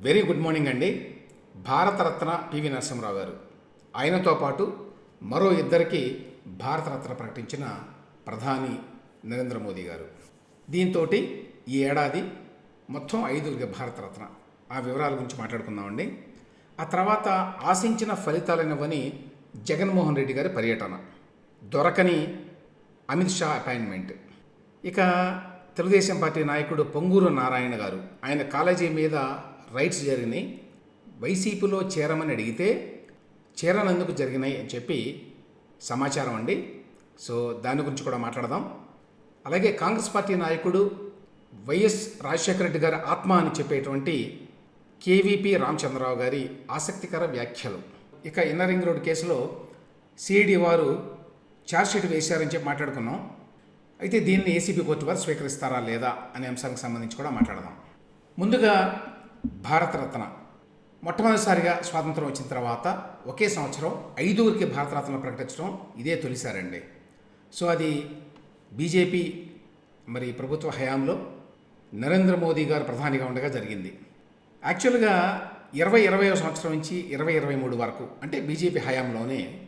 Very good morning అండి. Bharat Ratna PV Narasimharao గారు. ఆయనతో పాటు మరో ఇద్దరికి భారతరత్న ప్రకటించిన ప్రధాని నరేంద్ర మోదీ గారు. దీంతో ఈ ఏడాది మొత్తం ఐదుగురికి భారతరత్న. ఆ వివరాల గురించి మాట్లాడుకుందామండి. ఆ తర్వాత ఆశించిన ఫలితాలైనవని జగన్మోహన్ రెడ్డి గారి పర్యటన. దొరకని అమిత్ షా అపాయింట్మెంట్. ఇక తెలుగుదేశం పార్టీ నాయకుడు పొంగూరు నారాయణ గారు ఆయన కాలేజీ మీద రైట్స్ జరిగినాయి. వైసీపీలో చేరమని అడిగితే చేరనందుకు జరిగినాయి అని చెప్పి సమాచారం అండి. సో దాని గురించి కూడా మాట్లాడదాం. అలాగే కాంగ్రెస్ పార్టీ నాయకుడు వైఎస్ రాజశేఖర రెడ్డి గారి ఆత్మ అని చెప్పేటువంటి కేవీపీ రామచంద్రరావు గారి ఆసక్తికర వ్యాఖ్యలు. ఇక ఇన్నర్ రింగ్ రోడ్ కేసులో సిఐడి వారు ఛార్జ్షీట్ వేశారని చెప్పి మాట్లాడుకున్నాం. అయితే దీన్ని ఏసీబీ కోర్టు వారు స్వీకరిస్తారా లేదా అనే అంశానికి సంబంధించి కూడా మాట్లాడదాం. ముందుగా భారతరత్న. మొట్టమొదటిసారిగా స్వాతంత్రం వచ్చిన తర్వాత ఒకే సంవత్సరం ఐదుగురికి భారతరత్న ప్రకటించడం ఇదే తొలిసారండి సో అది బీజేపీ మరి ప్రభుత్వ హయాంలో నరేంద్ర మోదీ గారు ప్రధానిగా ఉండగా జరిగింది. యాక్చువల్గా ఇరవై ఇరవై సంవత్సరం నుంచి ఇరవై ఇరవై మూడు వరకు అంటే బీజేపీ హయాంలోనే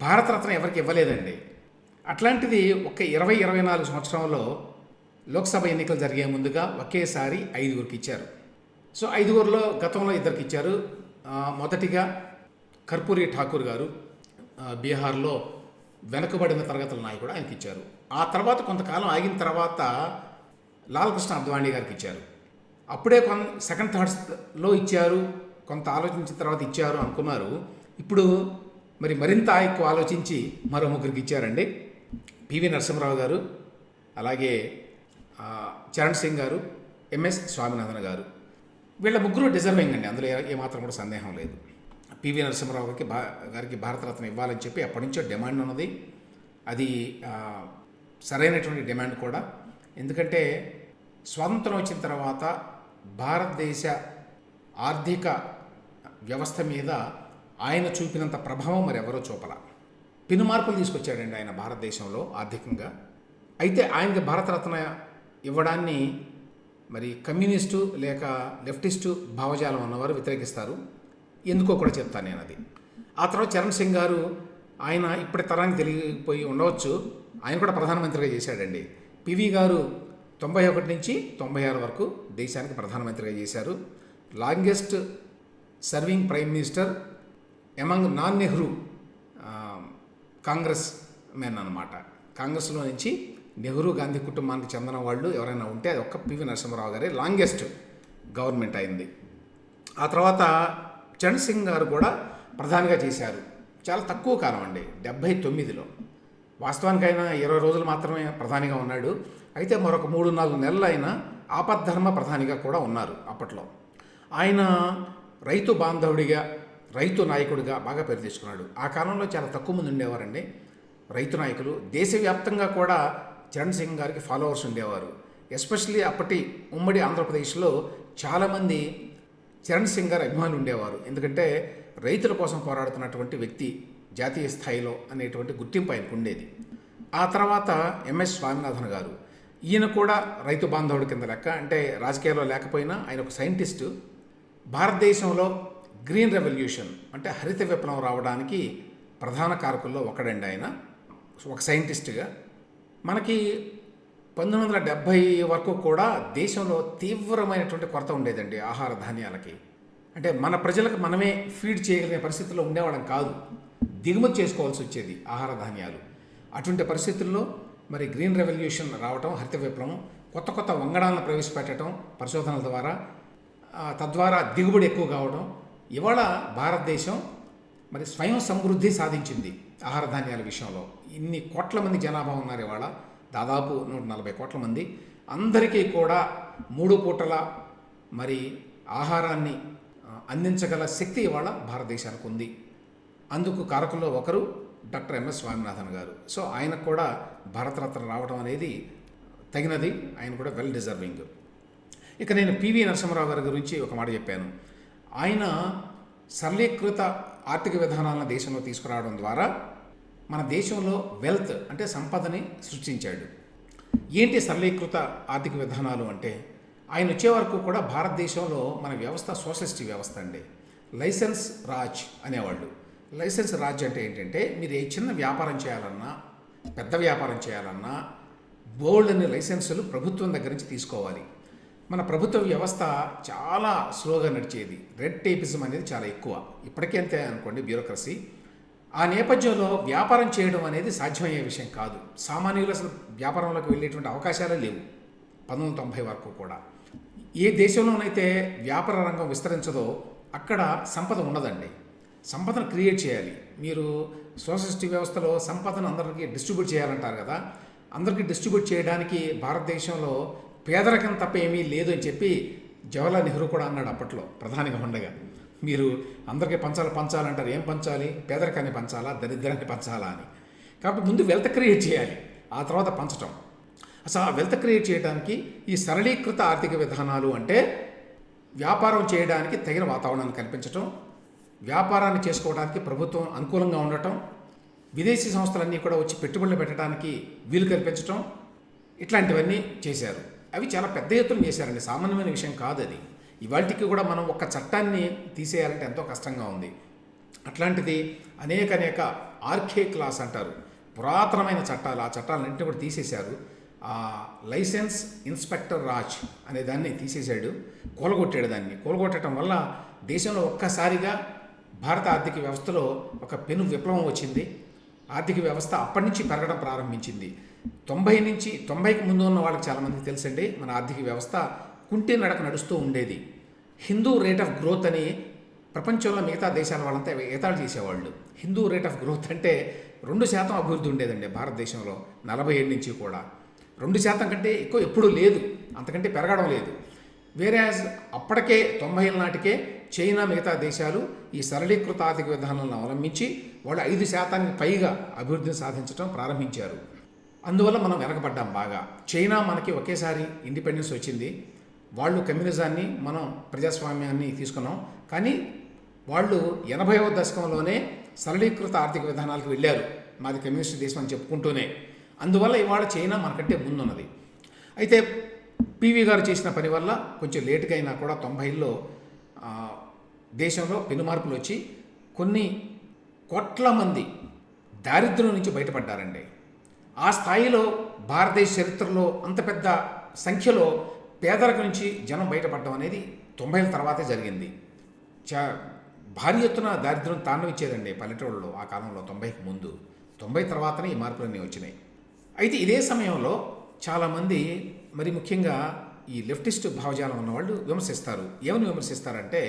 భారతరత్న ఎవరికి ఇవ్వలేదండి. అట్లాంటిది ఒక ఇరవై ఇరవై నాలుగు సంవత్సరంలో లోక్సభ ఎన్నికలు జరిగే ముందుగా ఒకేసారి ఐదుగురికి ఇచ్చారు. సో ఐదుగురులో గతంలో ఇద్దరికి ఇచ్చారు మొదటిగా కర్పూరి ఠాకూర్ గారు బీహార్లో వెనుకబడిన తరగతుల నాయకుడు ఆయనకి ఇచ్చారు ఆ తర్వాత కొంతకాలం ఆగిన తర్వాత లాలకృష్ణ అద్వాణి గారికి ఇచ్చారు అప్పుడే కొన్ సెకండ్ థర్డ్స్లో ఇచ్చారు కొంత ఆలోచించిన తర్వాత ఇచ్చారు అనుకున్నారు. ఇప్పుడు మరి మరింత ఎక్కువ ఆలోచించి మరో ముగ్గురికి ఇచ్చారండి పివి నరసింహరావు గారు అలాగే చరణ్ సింగ్ గారు ఎంఎస్ స్వామినాథన్ గారు. వీళ్ళ ముగ్గురు డిజర్వింగ్ అండి అందులో ఏ- ఏమాత్రం కూడా సందేహం లేదు. పివి నరసింహరావు గారికి భా గారికి భారతరత్న ఇవ్వాలని చెప్పి అప్పటి నుంచో డిమాండ్ ఉన్నది. అది సరైనటువంటి డిమాండ్ కూడా. ఎందుకంటే స్వాతంత్రం వచ్చిన తర్వాత భారతదేశ ఆర్థిక వ్యవస్థ మీద ఆయన చూపినంత ప్రభావం మరి ఎవరో చూపల. పెను మార్పులు తీసుకొచ్చాడండి ఆయన భారతదేశంలో ఆర్థికంగా. అయితే ఆయనకి భారతరత్న ఇవ్వడాన్ని మరి కమ్యూనిస్టు లేక లెఫ్టిస్టు భావజాలం ఉన్నవారు వ్యతిరేకిస్తారు. ఎందుకో కూడా చెప్తాను నేను అది. ఆ తర్వాత చరణ్ సింగ్ గారు ఆయన ఇప్పటి తరానికి తెలియపోయి ఉండవచ్చు. ఆయన కూడా ప్రధానమంత్రిగా చేశాడండి. పివి గారు తొంభై ఒకటి నుంచి తొంభై ఆరు వరకు దేశానికి ప్రధానమంత్రిగా చేశారు. Longest serving prime minister among non Nehru Congress men అనమాట కాంగ్రెస్లో నుంచి నెహ్రూ గాంధీ కుటుంబానికి చెందిన వాళ్ళు ఎవరైనా ఉంటే అది ఒక్క పివి నరసింహరావు గారే లాంగెస్ట్ గవర్నమెంట్ అయింది. ఆ తర్వాత చరణ్ సింగ్ గారు కూడా ప్రధానిగా చేశారు. చాలా తక్కువ కాలం అండి డెబ్భై తొమ్మిదిలో. వాస్తవానికి ఆయన ఇరవై రోజులు మాత్రమే ప్రధానిగా ఉన్నాడు. అయితే మరొక మూడు నాలుగు నెలలు ఆయన ఆపద్ధర్మ ప్రధానిగా కూడా ఉన్నారు అప్పట్లో. ఆయన రైతు బాంధవుడిగా రైతు నాయకుడిగా బాగా పేరు తెచ్చుకున్నాడు ఆ కాలంలో చాలా తక్కువ మంది ఉండేవారండి. రైతు నాయకులు దేశవ్యాప్తంగా కూడా చరణ్ సింగ్ గారికి ఫాలోవర్స్ ఉండేవారు. ఎస్పెషల్లీ అప్పటి ఉమ్మడి ఆంధ్రప్రదేశ్లో చాలామంది చరణ్ సింగ్ గారు అభిమానులు ఉండేవారు. ఎందుకంటే రైతుల కోసం పోరాడుతున్నటువంటి వ్యక్తి జాతీయ స్థాయిలో అనేటువంటి గుర్తింపు ఆయనకు ఉండేది. ఆ తర్వాత ఎంఎస్ స్వామినాథన్ గారు. ఈయన కూడా రైతు బాంధవుడి కింద లెక్క అంటే రాజకీయాల్లో లేకపోయినా ఆయన ఒక సైంటిస్టు. భారతదేశంలో గ్రీన్ రెవల్యూషన్ అంటే హరిత విప్లవం రావడానికి ప్రధాన కారకుల్లో ఒకడండి ఆయన. ఒక సైంటిస్ట్గా మనకి పంతొమ్మిది వందల డెబ్భై వరకు కూడా దేశంలో తీవ్రమైనటువంటి కొరత ఉండేదండి ఆహార ధాన్యాలకి. అంటే మన ప్రజలకు మనమే ఫీడ్ చేయగలిగిన పరిస్థితుల్లో ఉండేవాళ్ళం కాదు. దిగుమతి చేసుకోవాల్సి వచ్చేది ఆహార ధాన్యాలు. అటువంటి పరిస్థితుల్లో మరి గ్రీన్ రెవల్యూషన్ రావటం హరిత విప్లవం కొత్త కొత్త వంగడాలను ప్రవేశపెట్టడం పరిశోధనల ద్వారా తద్వారా దిగుబడి ఎక్కువ కావడం ఇవాళ భారతదేశం మరి స్వయం సమృద్ధి సాధించింది. ఆహార ధాన్యాల విషయంలో ఇన్ని కోట్ల మంది జనాభా ఉన్నారు ఇవాళ. దాదాపు నూట నలభై కోట్ల మంది. అందరికీ కూడా మూడు పూటల మరి ఆహారాన్ని అందించగల శక్తి ఇవాళ భారతదేశానికి ఉంది. అందుకు కారకుల్లో ఒకరు డాక్టర్ ఎంఎస్ స్వామినాథన్ గారు. సో ఆయనకు కూడా భారతరత్న రావడం అనేది తగినది. ఆయన కూడా వెల్ డిజర్వింగ్. ఇక నేను పివి నరసింహరావు గారి గురించి ఒక మాట చెప్పాను. ఆయన సరళీకృత ఆర్థిక విధానాలను దేశంలో తీసుకురావడం ద్వారా మన దేశంలో వెల్త్ అంటే సంపదని సృష్టించాడు. ఏంటి సరళీకృత ఆర్థిక విధానాలు అంటే? ఆయన వచ్చే వరకు కూడా భారతదేశంలో మన వ్యవస్థ సోషలిస్ట్ వ్యవస్థ అండి. లైసెన్స్ రాజ్ అనేవాళ్ళు. లైసెన్స్ రాజ్ అంటే ఏంటంటే మీరు ఏ చిన్న వ్యాపారం చేయాలన్నా పెద్ద వ్యాపారం చేయాలన్నా బోల్డ్ అనే లైసెన్సులు ప్రభుత్వం దగ్గర నుంచి తీసుకోవాలి. మన ప్రభుత్వ వ్యవస్థ చాలా స్లోగా నడిచేది. రెడ్ టేపిజం అనేది చాలా ఎక్కువ. ఇప్పటికే అంతే అనుకోండి బ్యూరోక్రసీ. ఆ నేపథ్యంలో వ్యాపారం చేయడం అనేది సాధ్యమయ్యే విషయం కాదు. సామాన్యులు అసలు వ్యాపారంలోకి వెళ్ళేటువంటి అవకాశాలే లేవు. పంతొమ్మిది వందల తొంభై వరకు కూడా. ఏ దేశంలోనైతే వ్యాపార రంగం విస్తరించదో అక్కడ సంపద ఉండదండి. సంపదను క్రియేట్ చేయాలి. మీరు సోషలిస్ట్ వ్యవస్థలో సంపదను అందరికీ డిస్ట్రిబ్యూట్ చేయాలంటారు కదా. అందరికీ డిస్ట్రిబ్యూట్ చేయడానికి భారతదేశంలో పేదరికం తప్ప ఏమీ లేదు అని చెప్పి జవహర్లాల్ నెహ్రూ కూడా అన్నాడు అప్పట్లో ప్రధానిగా ఉండగా. మీరు అందరికీ పంచాలి పంచాలంటారు. ఏం పంచాలి? పేదరికాన్ని పంచాలా? దరిద్రాన్ని పంచాలా అని. కాబట్టి ముందు వెల్త్ క్రియేట్ చేయాలి. ఆ తర్వాత పంచటం. అసలు ఆ వెల్త్ క్రియేట్ చేయడానికి ఈ సరళీకృత ఆర్థిక విధానాలు అంటే వ్యాపారం చేయడానికి తగిన వాతావరణాన్ని కల్పించటం వ్యాపారాన్ని చేసుకోవడానికి ప్రభుత్వం అనుకూలంగా ఉండటం విదేశీ సంస్థలన్నీ కూడా వచ్చి పెట్టుబడులు పెట్టడానికి వీలు కల్పించటం ఇట్లాంటివన్నీ చేశారు. అవి చాలా పెద్ద ఎత్తున చేశారండి. సామాన్యమైన విషయం కాదు అది. ఇవాళకి కూడా మనం ఒక చట్టాన్ని తీసేయాలంటే ఎంతో కష్టంగా ఉంది. అట్లాంటిది అనేక అనేక ఆర్కే క్లాస్ అంటారు. పురాతనమైన చట్టాలు ఆ చట్టాలన్నింటినీ కూడా తీసేశారు. ఆ లైసెన్స్ ఇన్స్పెక్టర్ రాజ్ అనే దాన్ని తీసేశాడు. కూలగొట్టాడు దాన్ని. కూలగొట్టడం వల్ల దేశంలో ఒక్కసారిగా భారత ఆర్థిక వ్యవస్థలో ఒక పెను విప్లవం వచ్చింది. ఆర్థిక వ్యవస్థ అప్పటి నుంచి పెరగడం ప్రారంభించింది. తొంభై నుంచి తొంభైకి ముందు ఉన్న వాళ్ళకి చాలామందికి తెలుసండి మన ఆర్థిక వ్యవస్థ కుంటి నడక నడుస్తూ ఉండేది. హిందూ రేట్ ఆఫ్ గ్రోత్ అని ప్రపంచంలో మిగతా దేశాల వాళ్ళంతా ఏతాడు చేసేవాళ్ళు. హిందూ రేట్ ఆఫ్ గ్రోత్ అంటే రెండు శాతం అభివృద్ధి ఉండేదండి భారతదేశంలో నలభై ఏడు నుంచి కూడా. రెండు శాతం కంటే ఎక్కువ ఎప్పుడూ లేదు అంతకంటే పెరగడం లేదు. వేరే అప్పటికే తొంభైల నాటికే చైనా మిగతా దేశాలు ఈ సరళీకృత ఆర్థిక విధానాలను అవలంబించి వాళ్ళు ఐదు శాతానికి పైగా అభివృద్ధిని సాధించడం ప్రారంభించారు. అందువల్ల మనం వెనకబడ్డాం బాగా. చైనా మనకి ఒకేసారి ఇండిపెండెన్స్ వచ్చింది. వాళ్ళు కమ్యూనిజాన్ని మనం ప్రజాస్వామ్యాన్ని తీసుకున్నాం. కానీ వాళ్ళు ఎనభైవ దశకంలోనే సరళీకృత ఆర్థిక విధానాలకు వెళ్ళారు. మాది కమ్యూనిస్ట్ దేశం అని చెప్పుకుంటూనే. అందువల్ల ఇవాళ చైనా మనకంటే ముందున్నది. అయితే పివి గారు చేసిన పని వల్ల కొంచెం లేటుగా అయినా కూడా తొంభైల్లో దేశంలో పెను మార్పులు వచ్చి కొన్ని కోట్ల మంది దారిద్ర్యం నుంచి బయటపడ్డారండి. ఆ స్థాయిలో భారతదేశ చరిత్రలో అంత పెద్ద సంఖ్యలో పేదరికం నుంచి జనం బయటపడడం అనేది తొంభైల తర్వాతే జరిగింది. చా భారీ ఎత్తున దారిద్ర్యం తాండవిచ్చేదండి పల్లెటూళ్ళలో ఆ కాలంలో తొంభైకి ముందు. తొంభై తర్వాతనే ఈ మార్పులన్నీ వచ్చినాయి. అయితే ఇదే సమయంలో చాలామంది మరి ముఖ్యంగా ఈ లెఫ్టిస్ట్ భావజాలం ఉన్నవాళ్ళు విమర్శిస్తారు. ఏమని విమర్శిస్తారంటే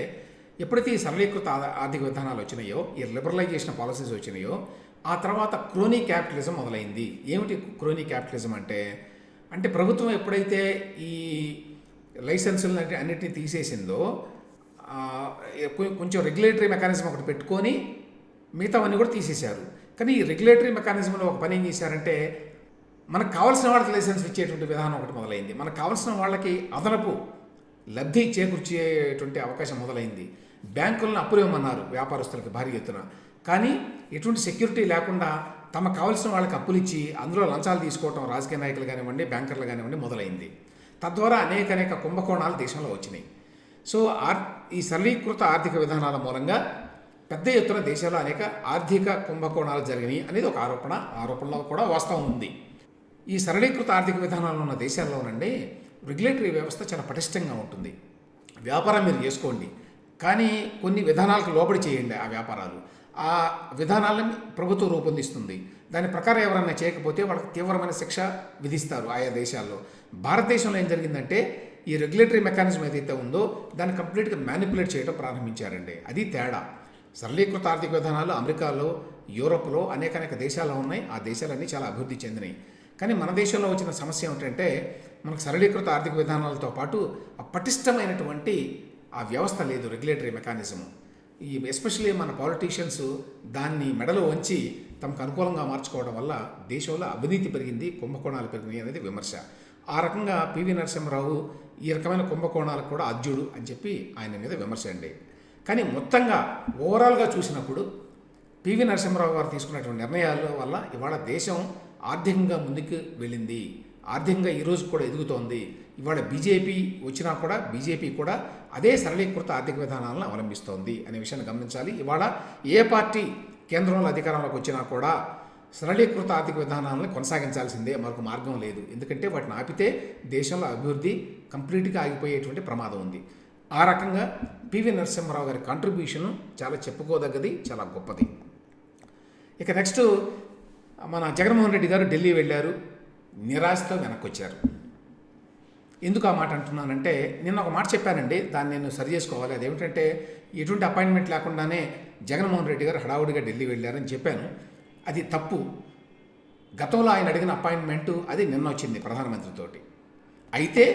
ఎప్పుడైతే ఈ సరళీకృత ఆర్థిక విధానాలు వచ్చినాయో ఈ లిబరలైజేషన్ పాలసీస్ వచ్చినాయో ఆ తర్వాత క్రోనీ క్యాపిటలిజం మొదలైంది. ఏమిటి క్రోనీ క్యాపిటలిజం అంటే? అంటే ప్రభుత్వం ఎప్పుడైతే ఈ లైసెన్సులు అన్నిటిని తీసేసిందో కొంచెం రెగ్యులేటరీ మెకానిజం ఒకటి పెట్టుకొని మిగతావన్నీ కూడా తీసేశారు. కానీ ఈ రెగ్యులేటరీ మెకానిజంలో ఒక పని ఏం చేశారంటే మనకు కావాల్సిన వాళ్ళకి లైసెన్స్ ఇచ్చేటువంటి విధానం ఒకటి మొదలైంది. మనకు కావాల్సిన వాళ్ళకి అదనపు లబ్ధి చేకూర్చేటువంటి అవకాశం మొదలైంది. బ్యాంకులను అప్పులు ఇవ్వమన్నారు వ్యాపారస్తులకు భారీ ఎత్తున. కానీ ఎటువంటి సెక్యూరిటీ లేకుండా తమకు కావాల్సిన వాళ్ళకి అప్పులు ఇచ్చి అందులో లంచాలు తీసుకోవటం రాజకీయ నాయకులు కానివ్వండి బ్యాంకర్లు కానివ్వండి మొదలైంది. తద్వారా అనేక అనేక కుంభకోణాలు దేశంలో వచ్చినాయి. సో ఆర్ ఈ సరళీకృత ఆర్థిక విధానాల మూలంగా పెద్ద ఎత్తున దేశాల్లో అనేక ఆర్థిక కుంభకోణాలు జరిగినాయి అనేది ఒక ఆరోపణ ఆరోపణలో కూడా వాస్తవం ఉంది. ఈ సరళీకృత ఆర్థిక విధానాలు ఉన్న దేశాల్లోనండి రెగ్యులేటరీ వ్యవస్థ చాలా పటిష్టంగా ఉంటుంది. వ్యాపారం మీరు చేసుకోండి. కానీ కొన్ని విధానాలకు లోబడి చేయండి ఆ వ్యాపారాలు. ఆ విధానాలను ప్రభుత్వం రూపొందిస్తుంది. దాని ప్రకారం ఎవరైనా చేయకపోతే వాళ్ళకి తీవ్రమైన శిక్ష విధిస్తారు ఆయా దేశాల్లో. భారతదేశంలో ఏం జరిగిందంటే ఈ రెగ్యులేటరీ మెకానిజం ఏదైతే ఉందో దాన్ని కంప్లీట్గా మ్యానిపులేట్ చేయడం ప్రారంభించారండి. అది తేడా. సరళీకృత ఆర్థిక విధానాలు అమెరికాలో యూరోప్లో అనేక అనేక దేశాల్లో ఉన్నాయి. ఆ దేశాలన్నీ చాలా అభివృద్ధి చెందినాయి. కానీ మన దేశంలో వచ్చిన సమస్య ఏమిటంటే మనకు సరళీకృత ఆర్థిక విధానాలతో పాటు ఆ పటిష్టమైనటువంటి ఆ వ్యవస్థ లేదు రెగ్యులేటరీ మెకానిజం ఈ ఎస్పెషల్లీ మన పాలిటీషియన్స్ దాన్ని మెడలో వంచి తమకు అనుకూలంగా మార్చుకోవడం వల్ల దేశంలో అవినీతి పెరిగింది కుంభకోణాలు పెరిగినాయి అనేది విమర్శ. ఆ రకంగా పివి నరసింహరావు ఈ రకమైన కుంభకోణాలకు కూడా అర్జుడు అని చెప్పి ఆయన మీద విమర్శ అండి. కానీ మొత్తంగా ఓవరాల్గా చూసినప్పుడు పివి నరసింహరావు గారు తీసుకున్నటువంటి నిర్ణయాల వల్ల ఇవాళ దేశం ఆర్థికంగా ముందుకు వెళ్ళింది. ఆర్థికంగా ఈరోజు కూడా ఎదుగుతోంది. ఇవాళ బీజేపీ వచ్చినా కూడా బీజేపీ కూడా అదే సరళీకృత ఆర్థిక విధానాలను అవలంబిస్తోంది అనే విషయాన్ని గమనించాలి. ఇవాళ ఏ పార్టీ కేంద్రంలో అధికారంలోకి వచ్చినా కూడా సరళీకృత ఆర్థిక విధానాలను కొనసాగించాల్సిందే మరొక మార్గం లేదు. ఎందుకంటే వాటిని ఆపితే దేశంలో అభివృద్ధి కంప్లీట్గా ఆగిపోయేటువంటి ప్రమాదం ఉంది. ఆ రకంగా పివి నరసింహారావు గారి కాంట్రిబ్యూషన్ చాలా చెప్పుకోదగ్గది చాలా గొప్పది. ఇక నెక్స్ట్ మన జగన్మోహన్ రెడ్డి గారు ఢిల్లీ వెళ్ళారు. నిరాశతో వెనక్కి వచ్చారు ఎందుకు ఆ మాట అంటున్నానంటే నిన్న ఒక మాట చెప్పానండి దాన్ని నేను సరి చేసుకోవాలి. అదేమిటంటే ఎటువంటి అపాయింట్మెంట్ లేకుండానే జగన్మోహన్ రెడ్డి గారు హడావుడిగా ఢిల్లీ వెళ్ళారని చెప్పాను. అది తప్పు. గతంలో ఆయన అడిగిన అపాయింట్మెంట్ అది నిన్న వచ్చింది ప్రధానమంత్రితోటి అయితే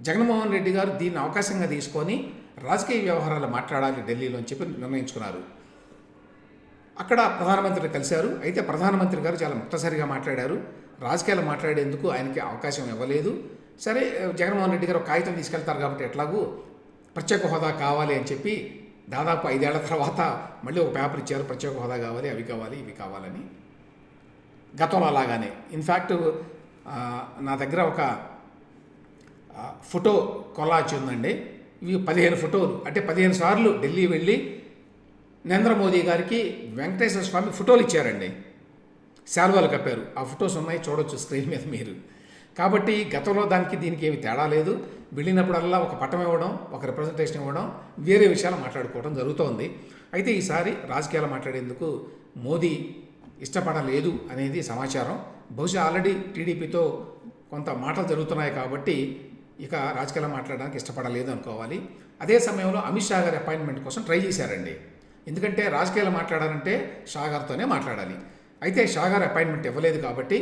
జగన్మోహన్ రెడ్డి గారు దీన్ని అవకాశంగా తీసుకొని రాజకీయ వ్యవహారాలు మాట్లాడాలి ఢిల్లీలో అని చెప్పి నిర్ణయించుకున్నారు. అక్కడ ప్రధానమంత్రిని కలిశారు. అయితే ప్రధానమంత్రి గారు చాలా ముక్తసరిగా మాట్లాడారు. రాజకీయాలు మాట్లాడేందుకు ఆయనకి అవకాశం ఇవ్వలేదు. సరే జగన్మోహన్ రెడ్డి గారు ఒక కాగితం తీసుకెళ్తారు కాబట్టి ఎట్లాగూ ప్రత్యేక హోదా కావాలి అని చెప్పి దాదాపు ఐదేళ్ళ తర్వాత మళ్ళీ ఒక పేపర్ ఇచ్చారు ప్రత్యేక హోదా కావాలి అవి కావాలి ఇవి కావాలని. గతంలో అలాగానే. ఇన్ఫ్యాక్ట్ నా దగ్గర ఒక ఫోటో కొలాచ్ ఉందండి. ఇవి పదిహేను ఫోటోలు. అంటే పదిహేను సార్లు ఢిల్లీ వెళ్ళి నరేంద్ర మోదీ గారికి వెంకటేశ్వర స్వామి ఫోటోలు ఇచ్చారండి. శాల్వాలు కప్పారు. ఆ ఫొటోస్ ఉన్నాయి చూడొచ్చు స్క్రీన్ మీద మీరు. కాబట్టి గతంలో దానికి దీనికి ఏమి తేడా లేదు. వెళ్ళినప్పుడల్లా ఒక పట్టం ఇవ్వడం ఒక రిప్రజెంటేషన్ ఇవ్వడం వేరే విషయాలు మాట్లాడుకోవడం జరుగుతోంది. అయితే ఈసారి రాజకీయాలు మాట్లాడేందుకు మోదీ ఇష్టపడలేదు అనేది సమాచారం. బహుశా ఆల్రెడీ టీడీపీతో కొంత మాటలు జరుగుతున్నాయి కాబట్టి ఇక రాజకీయాలు మాట్లాడడానికి ఇష్టపడలేదు అనుకోవాలి. అదే సమయంలో అమిత్ షా గారి అపాయింట్మెంట్ కోసం ట్రై చేశారండి. ఎందుకంటే రాజకీయాలు మాట్లాడాలంటే షా గారితోనే మాట్లాడాలి. అయితే షాగార్ అపాయింట్మెంట్ ఇవ్వలేదు కాబట్టి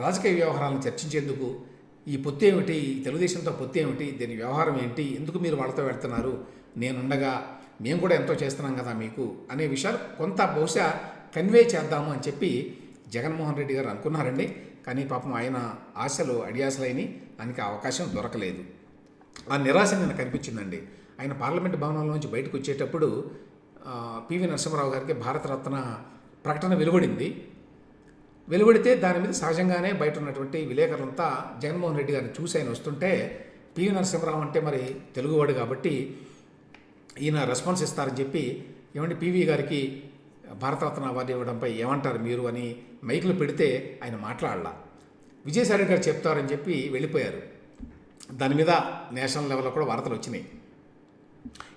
రాజకీయ వ్యవహారాలను చర్చించేందుకు ఈ పొత్తు ఏమిటి? ఈ తెలుగుదేశంతో పొత్తు ఏమిటి? దీని వ్యవహారం ఏంటి? ఎందుకు మీరు వాళ్ళతో వెళ్తున్నారు? నేనుండగా మేము కూడా ఎంతో చేస్తున్నాం కదా మీకు అనే విషయాలు కొంత బహుశా కన్వే చేద్దాము అని చెప్పి జగన్మోహన్ రెడ్డి గారు అనుకున్నారండి. కానీ పాపం ఆయన ఆశలు అడియాసలైన ఆయనకి అవకాశం దొరకలేదు. ఆ నిరాశ నిన్న కనిపించిందండి. ఆయన పార్లమెంట్ భవనంలో నుంచి బయటకు వచ్చేటప్పుడు పివి నరసింహరావు గారికి భారతరత్న ప్రకటన వెలువడింది. వెలువడితే దాని మీద సహజంగానే బయట ఉన్నటువంటి విలేకరులంతా జగన్మోహన్ రెడ్డి గారిని చూసి ఆయన వస్తుంటే పివి నరసింహరావు అంటే మరి తెలుగువాడు కాబట్టి ఈయన రెస్పాన్స్ ఇస్తారని చెప్పి ఏమంటే పివి గారికి భారతరత్న అవార్డు ఇవ్వడంపై ఏమంటారు మీరు? అని మైకులు పెడితే ఆయన మాట్లాడలా. విజయసాయి గారు చెప్తారని చెప్పి వెళ్ళిపోయారు. దాని మీద నేషనల్ లెవెల్లో కూడా వార్తలు వచ్చినాయి.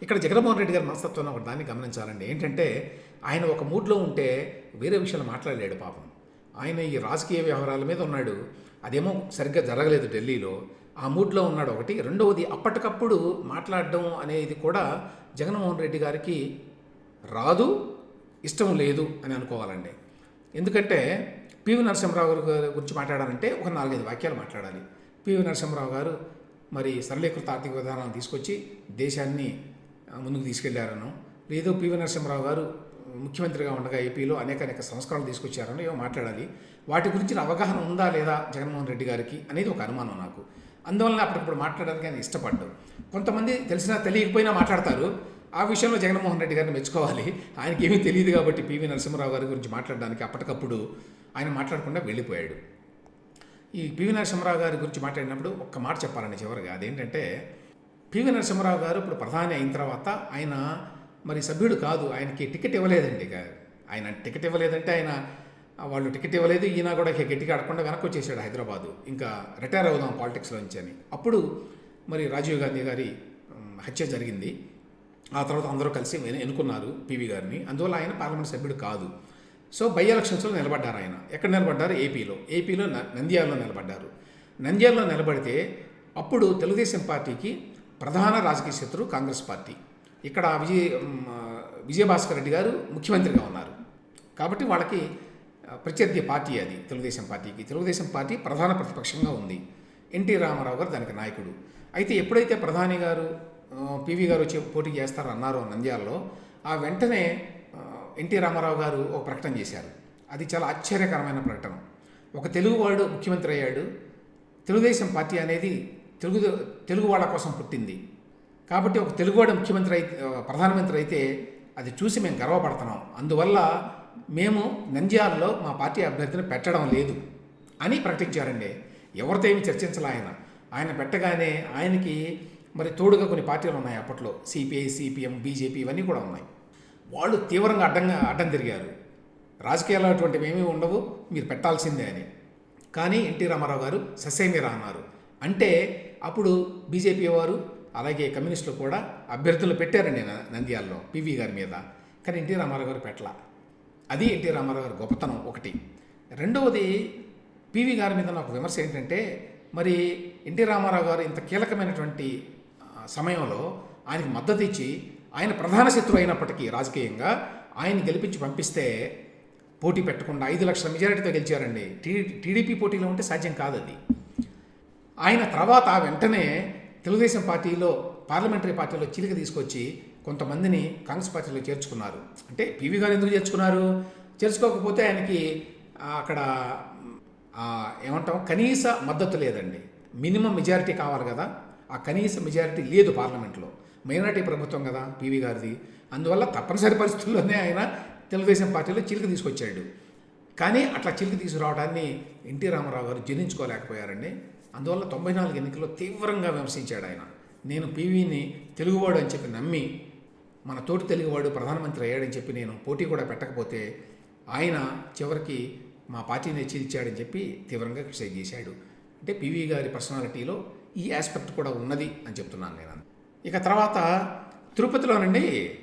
ఇక్కడ జగన్మోహన్ రెడ్డి గారి మనస్తత్వంలో ఒక దాన్ని గమనించాలండి. ఏంటంటే ఆయన ఒక మూడ్లో ఉంటే వేరే విషయాలు మాట్లాడలేడు పాపం. ఆయన ఈ రాజకీయ వ్యవహారాల మీద ఉన్నాడు. అదేమో సరిగ్గా జరగలేదు ఢిల్లీలో. ఆ మూడ్లో ఉన్నాడు ఒకటి. రెండవది అప్పటికప్పుడు మాట్లాడడం అనేది కూడా జగన్మోహన్ రెడ్డి గారికి రాదు ఇష్టం లేదు అని అనుకోవాలండి. ఎందుకంటే పివి నరసింహరావు గారి గురించి మాట్లాడాలంటే ఒక నాలుగైదు వాక్యాలు మాట్లాడాలి. పివి నరసింహరావు గారు మరి సరళీకృత ఆర్థిక విధానాలను తీసుకొచ్చి దేశాన్ని ముందుకు తీసుకెళ్ళారను లేదు పివి నరసింహరావు గారు ముఖ్యమంత్రిగా ఉండగా ఏపీలో అనేక అనేక సంస్కరణలు తీసుకొచ్చారని ఏమో మాట్లాడాలి. వాటి గురించిన అవగాహన ఉందా లేదా జగన్మోహన్ రెడ్డి గారికి అనేది ఒక అనుమానం నాకు. అందువలన అప్పటికప్పుడు మాట్లాడడానికి ఆయన ఇష్టపడ్డాడు కొంతమంది తెలిసినా తెలియకపోయినా మాట్లాడతారు. ఆ విషయంలో జగన్మోహన్ రెడ్డి గారిని మెచ్చుకోవాలి. ఆయనకి ఏమీ తెలియదు కాబట్టి పివి నరసింహరావు గారి గురించి మాట్లాడడానికి అప్పటికప్పుడు ఆయన మాట్లాడకుండా వెళ్ళిపోయాడు. ఈ పివి నరసింహరావు గారి గురించి మాట్లాడినప్పుడు ఒక్క మాట చెప్పాలండి చివరిగా. అదేంటంటే పివి నరసింహరావు గారు ఇప్పుడు ప్రధాని అయిన తర్వాత ఆయన మరి సభ్యుడు కాదు ఆయనకి టికెట్ ఇవ్వలేదండి ఆయన టికెట్ ఇవ్వలేదంటే ఆయన వాళ్ళు టికెట్ ఇవ్వలేదు ఈయన కూడా ఇక గట్టిగా అడగకుండా వెనక్కి వచ్చేసాడు హైదరాబాదు. ఇంకా రిటైర్ అవుదాం పాలిటిక్స్లో నుంచి అని. అప్పుడు మరి రాజీవ్ గాంధీ గారి హత్య జరిగింది. ఆ తర్వాత అందరూ కలిసి ఎన్నుకున్నారు పీవీ గారిని. అందువల్ల ఆయన పార్లమెంట్ సభ్యుడు కాదు. సో బై ఎలక్షన్స్లో నిలబడ్డారు ఆయన. ఎక్కడ నిలబడ్డారు? ఏపీలో. ఏపీలో నంద్యాలలో నిలబడ్డారు. నంద్యాలలో నిలబడితే అప్పుడు తెలుగుదేశం పార్టీకి ప్రధాన రాజకీయ శత్రువు కాంగ్రెస్ పార్టీ. ఇక్కడ విజయ విజయభాస్కర్ రెడ్డి గారు ముఖ్యమంత్రిగా ఉన్నారు. కాబట్టి వాళ్ళకి ప్రత్యర్థి పార్టీ అది తెలుగుదేశం పార్టీకి. తెలుగుదేశం పార్టీ ప్రధాన ప్రతిపక్షంగా ఉంది. ఎన్టీ రామారావు గారు దానికి నాయకుడు. అయితే ఎప్పుడైతే ప్రధాని గారు పీవీ పివి గారు వచ్చి పోటీ చేస్తారో అన్నారో నంద్యాలలో ఆ వెంటనే ఎన్టీ రామారావు గారు ఒక ప్రకటన చేశారు. అది చాలా ఆశ్చర్యకరమైన ప్రకటన. ఒక తెలుగు వాడు ముఖ్యమంత్రి అయ్యాడు. తెలుగుదేశం పార్టీ అనేది తెలుగు తెలుగు వాళ్ళ కోసం పుట్టింది. కాబట్టి ఒక తెలుగువాడు ముఖ్యమంత్రి అయితే ప్రధానమంత్రి అయితే అది చూసి మేము గర్వపడుతున్నాం. అందువల్ల మేము నంద్యాలలో మా పార్టీ అభ్యర్థిని పెట్టడం లేదు అని ప్రకటించారండి. ఎవరితో ఏమి చర్చించాలి ఆయన. ఆయన పెట్టగానే ఆయనకి మరి తోడుగా కొన్ని పార్టీలు ఉన్నాయి అప్పట్లో. సిపిఐ సిపిఎం బీజేపీ ఇవన్నీ కూడా ఉన్నాయి. వాళ్ళు తీవ్రంగా అడ్డంగా అడ్డం తిరిగారు. రాజకీయాలు అటువంటివి ఏమీ ఉండవు. మీరు పెట్టాల్సిందే అని. కానీ ఎన్టీ రామారావు గారు ససేమిరా అన్నారు. అంటే అప్పుడు బీజేపీ వారు అలాగే కమ్యూనిస్టులు కూడా అభ్యర్థులు పెట్టారండి న- నంద్యాలలో పివి గారి మీద. కానీ ఎన్టీ రామారావు గారు పెట్టల. అది ఎన్టీ రామారావు గారి గొప్పతనం ఒకటి. రెండవది పివి గారి మీద నాకు విమర్శ ఏంటంటే మరి ఎన్టీ రామారావు గారు ఇంత కీలకమైనటువంటి సమయంలో ఆయనకి మద్దతు ఇచ్చి ఆయన ప్రధాన శత్రువు అయినప్పటికీ రాజకీయంగా ఆయన గెలిపించి పంపిస్తే పోటీ పెట్టకుండా ఐదు లక్షల మెజారిటీతో గెలిచారండి. టీడీపీ పోటీలో ఉంటే సాధ్యం కాదు అది. ఆయన తర్వాత వెంటనే తెలుగుదేశం పార్టీలో పార్లమెంటరీ పార్టీలో చిలిక తీసుకొచ్చి కొంతమందిని కాంగ్రెస్ పార్టీలో చేర్చుకున్నారు. అంటే పివి గారు ఎందుకు చేర్చుకున్నారు? చేర్చుకోకపోతే ఆయనకి అక్కడ ఏమంటాం? కనీస మద్దతు లేదండి. మినిమం మెజారిటీ కావాలి కదా. ఆ కనీస మెజారిటీ లేదు పార్లమెంట్లో. మైనార్టీ ప్రభుత్వం కదా పివి గారిది. అందువల్ల తప్పనిసరి పరిస్థితుల్లోనే ఆయన తెలుగుదేశం పార్టీలో చిలిక తీసుకొచ్చాడు. కానీ అట్లా చిలిక తీసుకురావడాన్ని ఎన్టీ రామారావు గారు జీర్ణించుకోలేకపోయారండి అందువల్ల తొంభై నాలుగు ఎన్నికల్లో తీవ్రంగా విమర్శించాడు ఆయన. నేను పీవీని తెలుగువాడు అని చెప్పి నమ్మి మన తోటి తెలుగువాడు ప్రధానమంత్రి అయ్యాడని చెప్పి నేను పోటీ కూడా పెట్టకపోతే ఆయన చివరికి మా పార్టీని చీల్చాడని చెప్పి తీవ్రంగా క్రిటిసైజ్ చేశాడు. అంటే పివి గారి పర్సనాలిటీలో ఈ ఆస్పెక్ట్ కూడా ఉన్నది అని చెప్తున్నాను నేను. ఇక తర్వాత తిరుపతిలోనండి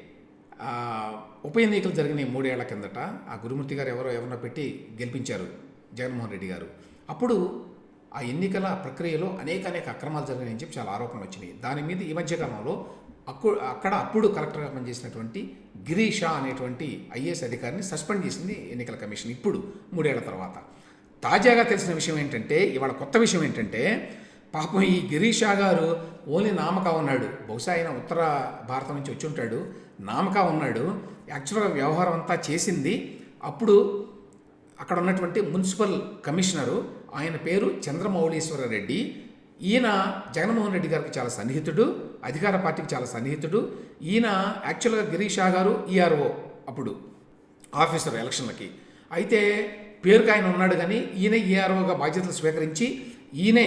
ఉప ఎన్నికలు జరిగినాయి మూడేళ్ళ కిందట. ఆ గురుమూర్తి గారు ఎవరో ఎవరినో పెట్టి గెలిపించారు జగన్మోహన్ రెడ్డి గారు. అప్పుడు ఆ ఎన్నికల ప్రక్రియలో అనేక అనేక అక్రమాలు జరిగాయని చెప్పి చాలా ఆరోపణలు వచ్చినాయి. దాని మీద ఈ మధ్యకాలంలో అక్కు అక్కడ అప్పుడు కలెక్టర్గా పనిచేసినటువంటి గిరీష్ షా అనేటువంటి ఐఏఎస్ అధికారిని సస్పెండ్ చేసింది ఎన్నికల కమిషన్ ఇప్పుడు మూడేళ్ళ తర్వాత. తాజాగా తెలిసిన విషయం ఏంటంటే ఇవాళ కొత్త విషయం ఏంటంటే పాపం ఈ గిరీషా గారు ఓన్లీ నామకా ఉన్నాడు. బహుశా ఆయన ఉత్తర భారతం నుంచి వచ్చి ఉంటాడు. నామకా ఉన్నాడు. యాక్చువల్గా వ్యవహారం అంతా చేసింది. అప్పుడు అక్కడ ఉన్నటువంటి మున్సిపల్ కమిషనరు ఆయన పేరు చంద్రమౌళీశ్వర రెడ్డి. ఈయన జగన్మోహన్ రెడ్డి గారికి చాలా సన్నిహితుడు అధికార పార్టీకి చాలా సన్నిహితుడు. ఈయన యాక్చువల్గా గిరీష్ షా గారు ఈఆర్ఓ అప్పుడు ఆఫీసర్ ఎలక్షన్లకి. అయితే పేరుకి ఆయన ఉన్నాడు కానీ ఈయన ఈఆర్ఓగా బాధ్యతలు స్వీకరించి ఈయనే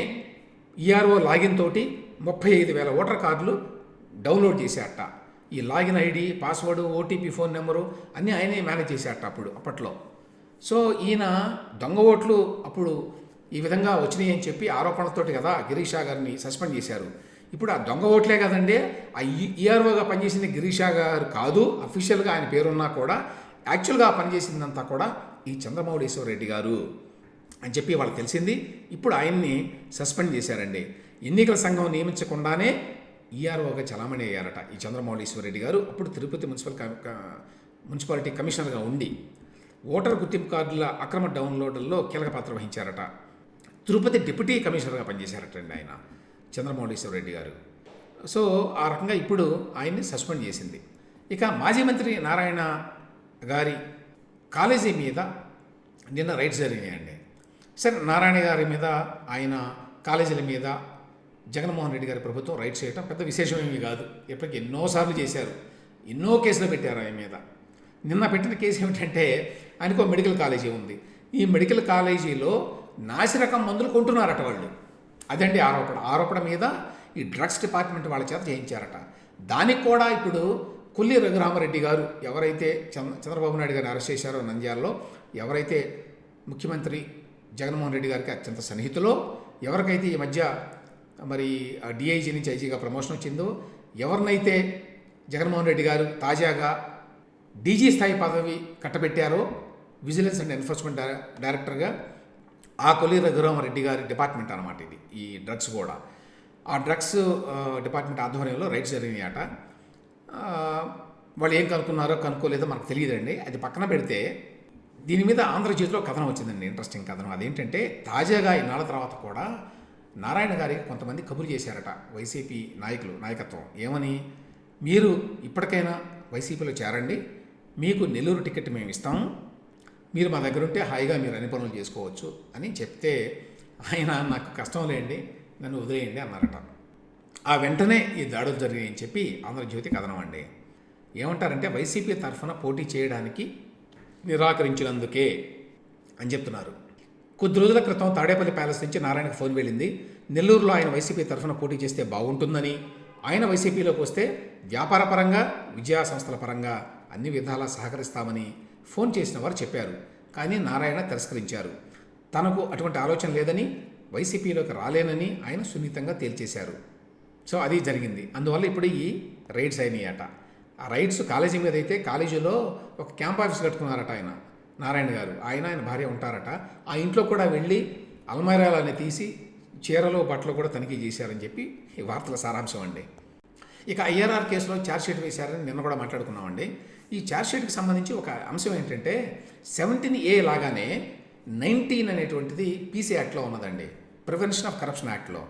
ఈఆర్ఓ లాగిన్ తోటి ముప్పై ఐదు వేల ఓటర్ కార్డులు డౌన్లోడ్ చేసేట ఈ login ID password OTP phone number అన్నీ ఆయనే మేనేజ్ చేసేట అప్పుడు అప్పట్లో. సో ఈయన దొంగ ఓట్లు అప్పుడు ఈ విధంగా వచ్చినాయి అని చెప్పి ఆరోపణలతోటి కదా గిరీషా గారిని సస్పెండ్ చేశారు. ఇప్పుడు ఆ దొంగ ఓట్లే కదండి ఆ ఈఆర్ఓగా పనిచేసింది గిరీషా గారు కాదు అఫీషియల్గా ఆయన పేరున్నా కూడా యాక్చువల్గా పనిచేసిందంతా కూడా ఈ చంద్రమౌళీశ్వర రెడ్డి గారు అని చెప్పి వాళ్ళకి తెలిసింది. ఇప్పుడు ఆయన్ని సస్పెండ్ చేశారండి. ఎన్నికల సంఘం నియమించకుండానే ఈఆర్ఓగా చలామణి అయ్యారట ఈ చంద్రమౌళీశ్వర రెడ్డి గారు. అప్పుడు తిరుపతి మున్సిపల్ మున్సిపాలిటీ కమిషనర్గా ఉండి ఓటర్ గుర్తింపు కార్డుల అక్రమ డౌన్లోడ్లలో కీలక పాత్ర వహించారట. తిరుపతి డిప్యూటీ కమిషనర్గా పనిచేశారటండి ఆయన చంద్రమౌళీశ్వర రెడ్డి గారు సో ఆ రకంగా ఇప్పుడు ఆయన్ని సస్పెండ్ చేసింది. ఇక మాజీ మంత్రి నారాయణ గారి కాలేజీ మీద నిన్న రైట్స్ జరిగినాయండి సరే నారాయణ గారి మీద ఆయన కాలేజీల మీద జగన్మోహన్ రెడ్డి గారి ప్రభుత్వం రైట్స్ చేయటం పెద్ద విశేషం ఏమీ కాదు. ఇప్పటికి ఎన్నోసార్లు చేశారు. ఎన్నో కేసులు పెట్టారు ఆయన మీద. నిన్న పెట్టిన కేసు ఏమిటంటే ఆయనకు ఒక మెడికల్ కాలేజీ ఉంది. ఈ మెడికల్ కాలేజీలో నాసిరకం మందులు కొంటున్నారట వాళ్ళు. అదండి ఆరోపణ. ఆరోపణ మీద ఈ డ్రగ్స్ డిపార్ట్మెంట్ వాళ్ళ చేత చేయించారట దానికి కూడా ఇప్పుడు కొల్లి రఘురామరెడ్డి గారు ఎవరైతే చంద్ర చంద్రబాబు నాయుడు గారిని అరెస్ట్ చేశారో నంద్యాలలో ఎవరైతే ముఖ్యమంత్రి జగన్మోహన్ రెడ్డి గారికి అత్యంత సన్నిహితులో ఎవరికైతే ఈ మధ్య మరి డిఐజీ నుంచి ఐజీగా ప్రమోషన్ వచ్చిందో ఎవరినైతే జగన్మోహన్ రెడ్డి గారు తాజాగా డీజీ స్థాయి పదవి కట్టబెట్టారో విజిలెన్స్ అండ్ ఎన్ఫోర్స్మెంట్ డైరెక్టర్గా ఆ కొలి రఘురామరెడ్డి గారి డిపార్ట్మెంట్ అనమాట ఇది ఈ డ్రగ్స్ కూడా. ఆ డ్రగ్స్ డిపార్ట్మెంట్ ఆధ్వర్యంలో రైట్స్ జరిగినాయట. వాళ్ళు ఏం కనుక్కున్నారో కనుక్కోలేదో మనకు తెలియదండి. అది పక్కన పెడితే దీని మీద ఆంధ్రజ్యోతిలో కథనం వచ్చిందండి ఇంట్రెస్టింగ్ కథనం. అదేంటంటే తాజాగా ఇన్నాళ్ళ తర్వాత కూడా నారాయణ గారికి కొంతమంది కబురు చేశారట వైసీపీ నాయకులు నాయకత్వం. ఏమని? మీరు ఇప్పటికైనా వైసీపీలో చేరండి మీకు నెల్లూరు టికెట్ మేము ఇస్తాము మీరు మా దగ్గర ఉంటే హాయిగా మీరు అన్ని పనులు చేసుకోవచ్చు అని చెప్తే ఆయన నాకు కష్టం లేండి నన్ను వదిలేయండి అన్నారట. ఆ వెంటనే ఈ దాడులు జరిగాయని చెప్పి ఆంధ్రజ్యోతి కథనం అండి. ఏమంటారంటే వైసీపీ తరఫున పోటీ చేయడానికి నిరాకరించినందుకే అని చెప్తున్నారు. కొద్ది రోజుల క్రితం తాడేపల్లి ప్యాలెస్ నుంచి నారాయణకు ఫోన్ వెళ్ళింది. నెల్లూరులో ఆయన వైసీపీ తరఫున పోటీ చేస్తే బాగుంటుందని. ఆయన వైసీపీలోకి వస్తే వ్యాపార పరంగా విద్యా సంస్థల పరంగా అన్ని విధాలా సహకరిస్తామని ఫోన్ చేసిన వారు చెప్పారు కానీ నారాయణ తిరస్కరించారు. తనకు అటువంటి ఆలోచన లేదని వైసీపీలోకి రాలేనని ఆయన సున్నితంగా తేల్చేశారు. సో అది జరిగింది. అందువల్ల ఇప్పుడు ఈ రైడ్స్ అయినాయట. ఆ రైడ్స్ కాలేజీ మీద అయితే కాలేజీలో ఒక క్యాంప్ ఆఫీస్ కట్టుకున్నారట ఆయన నారాయణ గారు. ఆయన ఆయన భార్య ఉంటారట. ఆ ఇంట్లో కూడా వెళ్ళి అల్మైరాలని తీసి చీరలో బట్టలు కూడా తనిఖీ చేశారని చెప్పి ఈ వార్తల సారాంశం అండి. ఇక ఐఆర్ఆర్ కేసులో ఛార్జ్షీట్ వేశారని నిన్న కూడా మాట్లాడుకున్నామండి. ఈ ఛార్జ్షీట్కి సంబంధించి ఒక అంశం ఏంటంటే సెవెంటీన్ ఏ లాగానే నైన్టీన్ అనేటువంటిది పీసీ యాక్ట్లో ఉన్నదండి. ప్రివెన్షన్ ఆఫ్ కరప్షన్ యాక్ట్లో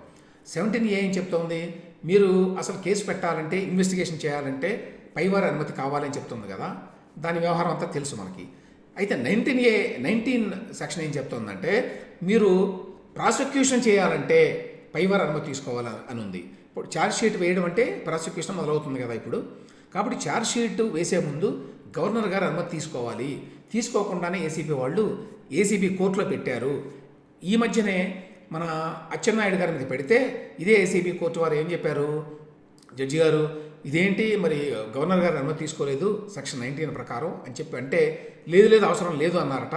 సెవెంటీన్ ఏ ఏం చెప్తోంది? మీరు అసలు కేసు పెట్టాలంటే ఇన్వెస్టిగేషన్ చేయాలంటే పైవారి అనుమతి కావాలని చెప్తుంది కదా. దాని వ్యవహారం అంతా తెలుసు మనకి. అయితే నైన్టీన్ ఏ నైన్టీన్ సెక్షన్ ఏం చెప్తోందంటే మీరు ప్రాసిక్యూషన్ చేయాలంటే పైవారి అనుమతి తీసుకోవాలి అని ఉంది ఇప్పుడు ఛార్జ్ షీట్ వేయడం అంటే ప్రాసిక్యూషన్ మొదలవుతుంది కదా ఇప్పుడు. కాబట్టి ఛార్జ్ షీట్ వేసే ముందు గవర్నర్ గారు అనుమతి తీసుకోవాలి. తీసుకోకుండానే ఏసీబీ వాళ్ళు ఏసీబీ కోర్టులో పెట్టారు. ఈ మధ్యనే మన అచ్చెన్నాయుడు గారి మీద పెడితే ఇదే ఏసీబీ కోర్టు వారు ఏం చెప్పారు? జడ్జి గారు ఇదేంటి మరి గవర్నర్ గారు అనుమతి తీసుకోలేదు సెక్షన్ నైన్టీన్ ప్రకారం అని చెప్పి అంటే లేదు లేదు అవసరం లేదు అన్నారట.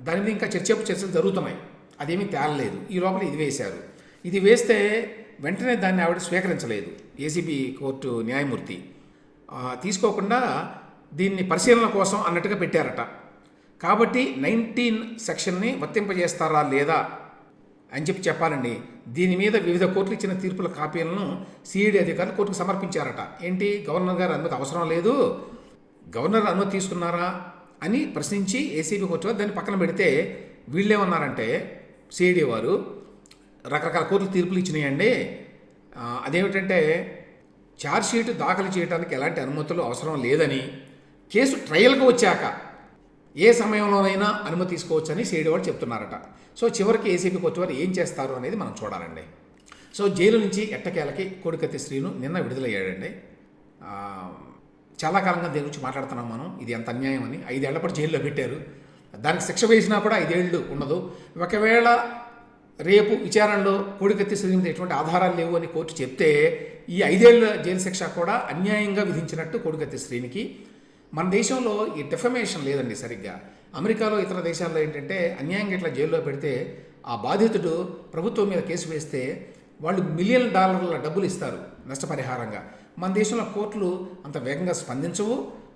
దాని మీద ఇంకా చర్చ చర్చలు జరుగుతున్నాయి. అదేమీ తేలలేదు. ఈ లోపల ఇది వేశారు. ఇది వేస్తే వెంటనే దాన్ని ఆవిడ స్వీకరించలేదు. ఏసీబీ కోర్టు న్యాయమూర్తి. తీసుకోకుండా దీన్ని పరిశీలన కోసం అన్నట్టుగా పెట్టారట. కాబట్టి నైన్టీన్ సెక్షన్ని వర్తింపజేస్తారా లేదా అని చెప్పి చెప్పాలండి. దీని మీద వివిధ కోర్టులు ఇచ్చిన తీర్పుల కాపీలను సిఈడి అధికారులు కోర్టుకు సమర్పించారట. ఏంటి? గవర్నర్ గారు అనుమతి అవసరం లేదు. గవర్నర్ అనుమతి తీసుకున్నారా అని ప్రశ్నించి ఏసీబీ కోర్టు దాన్ని పక్కన పెడితే వీళ్ళేమన్నారంటే సిఈడి వారు రకరకాల కోర్టులు తీర్పులు ఇచ్చినాయండి. అదేమిటంటే ఛార్జ్షీట్ దాఖలు చేయడానికి ఎలాంటి అనుమతులు అవసరం లేదని కేసు ట్రయల్కి వచ్చాక ఏ సమయంలోనైనా అనుమతి తీసుకోవచ్చని సిఐడి వారు చెప్తున్నారట. సో చివరికి ఏసీబీ కోర్టు వారు ఏం చేస్తారు అనేది మనం చూడాలండి. సో జైలు నుంచి ఎట్టకేలకి కోడికత్తి శ్రీను నిన్న విడుదలయ్యాడండి. చాలా కాలంగా దీని గురించి మాట్లాడుతున్నాం మనం. ఇది ఎంత అన్యాయం అని. ఐదేళ్ళపాటు జైల్లో పెట్టారు. దానికి శిక్ష వేసినా కూడా ఐదేళ్ళు ఉండదు. ఒకవేళ రేపు విచారణలో కోడికత్తి సుధీంద్ర ఎటువంటి ఆధారాలు లేవు అని కోర్టు చెప్తే ఈ ఐదేళ్ళ జైలు శిక్ష కూడా అన్యాయంగా విధించినట్టు కోడికత్తి శ్రీనికి. మన దేశంలో ఈ డెఫమేషన్ లేదండి సరిగ్గా. అమెరికాలో ఇతర దేశాల్లో ఏంటంటే అన్యాయంగా ఇట్లా జైల్లో పెడితే ఆ బాధితుడు ప్రభుత్వం మీద కేసు వేస్తే వాళ్ళు మిలియన్ డాలర్ల డబ్బులు ఇస్తారు నష్టపరిహారంగా. మన దేశంలో కోర్టులు అంత వేగంగా స్పందించవు.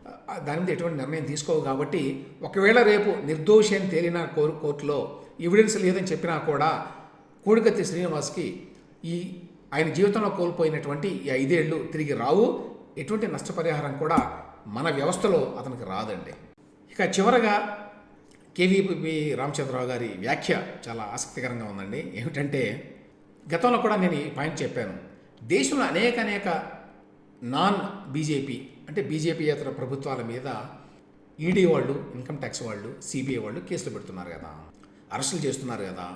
దాని మీద ఎటువంటి నిర్ణయం తీసుకోవు కాబట్టి ఒకవేళ రేపు నిర్దోషి అని తేలిన కోర్ కోర్టులో ఎవిడెన్స్ లేదని చెప్పినా కూడా కోడికత్తి శ్రీనివాస్కి ఈ ఆయన జీవితంలో కోల్పోయినటువంటి ఈ ఐదేళ్ళు తిరిగి రావు. ఎటువంటి నష్టపరిహారం కూడా మన వ్యవస్థలో అతనికి రాదండి. ఇక చివరగా కేవీపీ రామచంద్రరావు గారి వ్యాఖ్య చాలా ఆసక్తికరంగా ఉందండి. ఏమిటంటే గతంలో కూడా నేను ఈ పాయింట్ చెప్పాను. దేశంలో అనేక అనేక నాన్ బీజేపీ అంటే బీజేపీయేతర ప్రభుత్వాల మీద ఈడీ వాళ్ళు ఇన్కమ్ ట్యాక్స్ వాళ్ళు సిబిఐ వాళ్ళు కేసులు పెడుతున్నారు కదా అరెస్టులు చేస్తున్నారు కదా.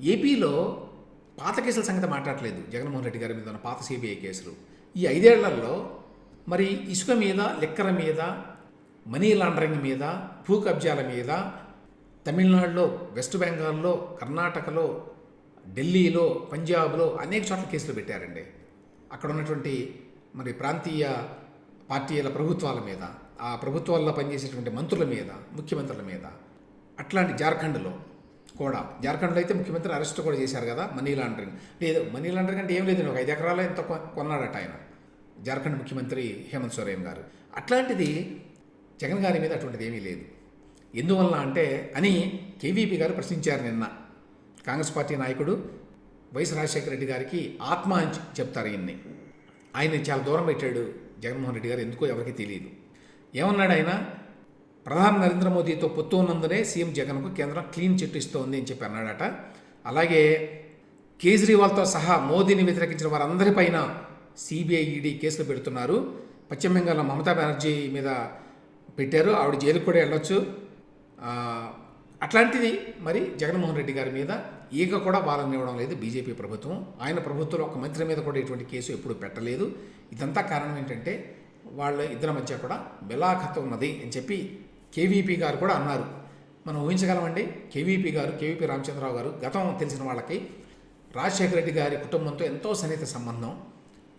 ఏపీలో పాత కేసుల సంగతి మాట్లాడలేదు జగన్మోహన్ రెడ్డి గారి మీద ఉన్న పాత సిబిఐ కేసులు. ఈ ఐదేళ్ళలో మరి ఇసుక మీద లెక్కల మీద మనీ లాండరింగ్ మీద భూ కబ్జాల మీద తమిళనాడులో వెస్ట్ బెంగాల్లో కర్ణాటకలో ఢిల్లీలో పంజాబ్లో అనేక చోట్ల కేసులు పెట్టారండి. అక్కడ ఉన్నటువంటి మరి ప్రాంతీయ పార్టీల ప్రభుత్వాల మీద ఆ ప్రభుత్వాల్లో పనిచేసేటువంటి మంత్రుల మీద ముఖ్యమంత్రుల మీద అట్లాంటి జార్ఖండ్లో కూడా జార్ఖండ్లో అయితే ముఖ్యమంత్రి అరెస్ట్ కూడా చేశారు కదా మనీ లాండరింగ్. లేదు మనీ లాండరింగ్ అంటే ఏం లేదండి ఒక ఐదు ఎకరాలు ఎంత కొన్నాడట ఆయన జార్ఖండ్ ముఖ్యమంత్రి హేమంత్ సోరేన్ గారు. అట్లాంటిది జగన్ గారి మీద అటువంటిది ఏమీ లేదు. ఎందువల్ల అంటే అని కేవీపీ గారు ప్రశ్నించారు నిన్న. కాంగ్రెస్ పార్టీ నాయకుడు వైఎస్ రాజశేఖర రెడ్డి గారికి ఆత్మ అని చెప్తారు ఈయన్ని. ఆయన చాలా దూరం పెట్టాడు జగన్మోహన్ రెడ్డి గారు ఎందుకో ఎవరికీ తెలియదు ఏమన్నాడు ఆయన? ప్రధాని నరేంద్ర మోదీతో పొత్తు ఉన్నందునే సీఎం జగన్కు కేంద్రం క్లీన్ చిట్ ఇస్తోంది అని చెప్పి అన్నాడట. అలాగే కేజ్రీవాల్తో సహా మోదీని వ్యతిరేకించిన వారందరిపైన సిబిఐ ఈడీ కేసులు పెడుతున్నారు. పశ్చిమ బెంగాల్లో మమతా బెనర్జీ మీద పెట్టారు. ఆవిడ జైలుకు కూడా వెళ్ళొచ్చు. అట్లాంటిది మరి జగన్మోహన్ రెడ్డి గారి మీద ఈగ కూడా బాలనివ్వడం లేదు బీజేపీ ప్రభుత్వం. ఆయన ప్రభుత్వంలో ఒక మంత్రి మీద కూడా ఎటువంటి కేసు ఎప్పుడు పెట్టలేదు. ఇదంతా కారణం ఏంటంటే వాళ్ళ ఇద్దరి మధ్య కూడా బెలాఖత ఉన్నది అని చెప్పి కేవీపీ గారు కూడా అన్నారు. మనం ఊహించగలమండి? కేవీపీ గారు కేవీపీ రామచంద్రరావు గారు గతం తెలిసిన వాళ్ళకి రాజశేఖర రెడ్డి గారి కుటుంబంతో ఎంతో సన్నిహిత సంబంధం.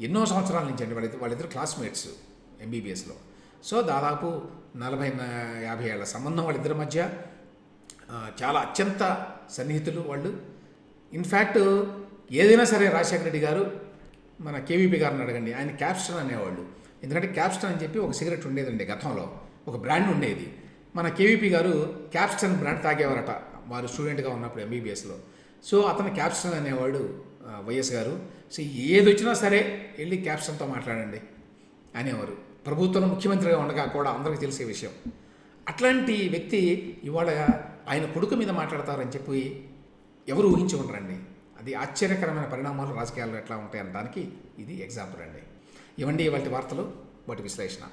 ఎన్నో సంవత్సరాల నుంచి అండి వాళ్ళిద్దరు వాళ్ళిద్దరు క్లాస్మేట్స్ ఎంబీబీఎస్లో సో దాదాపు నలభై యాభై ఏళ్ళ సంబంధం వాళ్ళిద్దరి మధ్య. చాలా అత్యంత సన్నిహితులు వాళ్ళు. ఇన్ఫ్యాక్ట్ ఏదైనా సరే రాజశేఖర రెడ్డి గారు మన కేవీపీ గారిని అడగండి. ఆయన క్యాప్స్టన్ అనేవాళ్ళు. ఎందుకంటే క్యాప్స్టన్ అని చెప్పి ఒక సిగరెట్ ఉండేదండి గతంలో. ఒక బ్రాండ్ ఉండేది. మన కేవీపీ గారు క్యాప్స్టన్ బ్రాండ్ తాగేవారట. వారు స్టూడెంట్గా ఉన్నప్పుడు ఎంబీబీఎస్లో సో అతను క్యాప్స్టన్ అనేవాడు వైఎస్ గారు. సో ఏది వచ్చినా సరే వెళ్ళి క్యాప్స్టన్తో మాట్లాడండి అనేవారు. ప్రభుత్వంలో ముఖ్యమంత్రిగా ఉండగా కూడా అందరికీ తెలిసే విషయం. అట్లాంటి వ్యక్తి ఇవాళ ఆయన కొడుకు మీద మాట్లాడతారని చెప్పి ఎవరు ఊహించి ఉండరండి. అది ఆశ్చర్యకరమైన పరిణామాలు రాజకీయాల్లో ఎట్లా ఉంటాయి దానికి ఇది ఎగ్జాంపుల్ అండి. ఇవ్వండి ఇవాటి వార్తలు వాటి విశ్లేషణ.